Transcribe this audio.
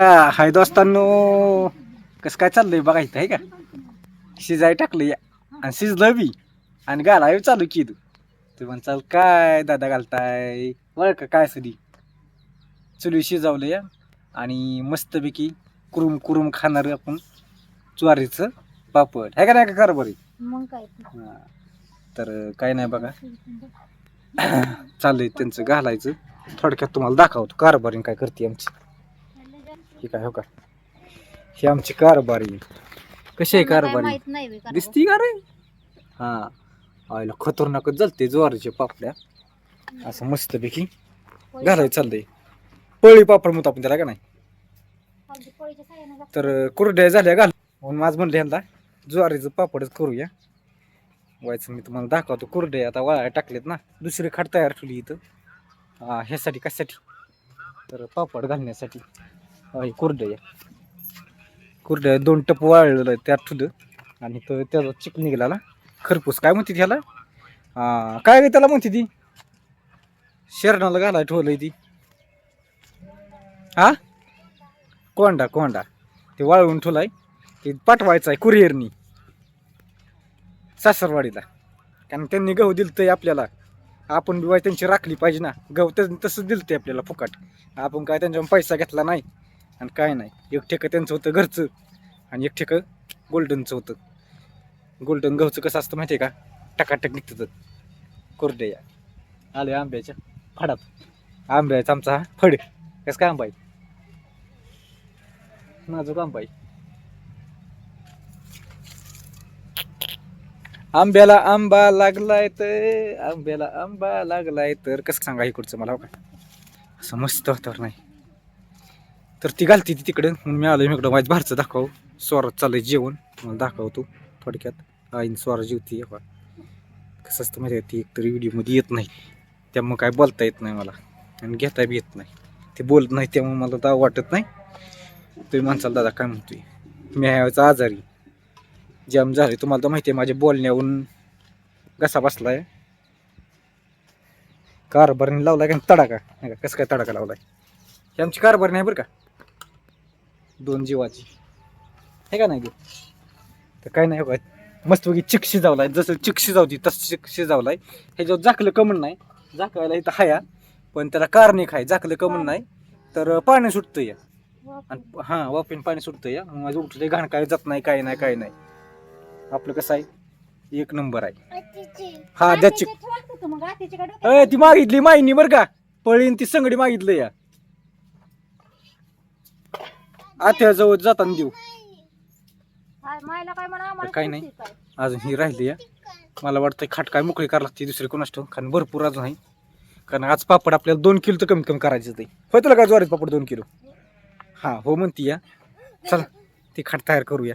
हा, हाय दोस्तांनो. कसं काय चाललंय बघा इथं आहे का? शिजाय टाकलं या आणि शिजलं बी. आणि घालाय चालू केलं. तू म्हणचाल काय दादा घालताय? बरं का काय सदी चुली शिजवलं या आणि मस्तपैकी कुरुम कुरुम खाणार आपण ज्वारीचं पापड. आहे का नाही का हा. तर काय नाही बघा. चाललंय त्यांचं घालायचं. थोडक्यात तुम्हाला दाखवतो. कारभारी काय करते आमची. ही काय हो का? ही आमची कारभारी कशी आहे कारभारी? माहीत नाही बे, कारण दिसती का रे? हा. आईला खतरनाकच जलते ज्वारीच्या पापड्या. असं मस्तपैकी पोळी- घालायचं चाललंय. पळी पापड म्हणतो आपण त्याला का नाही? पोळीच्या साह्यानं तर कुरड्या झाल्या घाल. म्हणून माझं म्हणलं ह्यांना ज्वारीचं पापडच करूया. व्हायचं मी तुम्हाला दाखवतो कुरड्या. आता वाळायला टाकलेत ना. दुसरी खाट तयार ठेवली इथं. हा ह्यासाठी कशासाठी? तर पापड घालण्यासाठी. हा, हे कुरड्या दोन टप वाळलेलं आहे त्यात ठुलं. आणि तो त्याचा चिक निघाला खरपूस. काय म्हणते त्याला काय गे त्याला म्हणते ती? शेरणाला घालाय ठेवलंय ती. हा? कोंडा कोंडा. ते वाळवून ठेवलाय. ते पाठवायचं आहे कुरिअरनी. सासरवाडीला. कारण त्यांनी गहू दिलतंय आपल्याला. आपण बी त्यांची राखली पाहिजे ना. गहू त्यांनी तसंच दिलतंय आपल्याला फुकट. आपण काय त्यांच्यावर पैसा घेतला नाही. आणि काय नाही. एक ठेकं त्यांचं होतं घरचं आणि एक ठेकं गोल्डनचं होतं. गोल्डन गहूचं कसं असतं माहिती आहे का? टकाटक निघतं कोरडे या. आले आंब्याच्या फडात. आंब्याचा आमचा हा फड. कसं काय आंबा आहे? नाजूक आंबा आहे. आंब्याला आंबा लागलाय तर आंब्याला आंबा लागलाय तर. कसं सांगा इकडचं मला काय का? असं मस्त वातावरण तर ती घालती ती तिकडं. म्हणून मी आलो इकडं. माझ्या बाहेरचं दाखवू. स्वरात चाललंय जेवण. मला दाखवतो थोडक्यात. आईन स्वरा जेवती बा कसं असतं माहिती आहे ती एकतरी व्हिडिओमध्ये येत नाही. त्यामुळं काय बोलता येत नाही मला. आणि घेता बी येत नाही. ते बोलत नाही त्यामुळे मला तर वाटत नाही. तुम्ही माणसाला दादा काय म्हणतोय? मी ह्याचा आजारी. जाम झाले तुम्हाला तर माहिती आहे माझ्या बोलण्याहून कसा बसलाय. कारभारीने लावलाय का? तडाका नाही का? कसं काय तडाका लावलाय? हे आमची कारभार नाही बरं का? दोन जीवाची. हे का नाही गे? तर काय नाही बघा मस्तपैकी चिक शिजावलाय. जसं चिक शिजावती तसं चिक शिजावलाय. ह्याच्यावर झाकलं कमन नाही. झाकायला इथं हाया पण त्याला कारणे खाय झाकलं कमन नाही. तर पाणी सुटतं या आणि हां वाफेन पाणी सुटतं या मग माझं उठलं घाण काय जात नाही काय नाही काय नाही. आपलं कसं आहे? एक नंबर आहे. हा अय ती मागितली माहिनी बरं का. पळीन ती संगडी मागितलं या. आत्याजवळ जाताना देऊ. हाय, मायला काय म्हणा आम्हाला काही नाही. अजून ही राहिली या मला वाटतं खाट काय मोकळी करायला लागते दुसरी कोणाच ठेवून कारण भरपूर अजून आहे. कारण आज पापड आपल्याला दोन किलो तर कमी कमी करायचं ते होय तुला का ज्वारीत पापड दोन किलो? हा हो म्हणती या. चला ती खाट तयार करूया.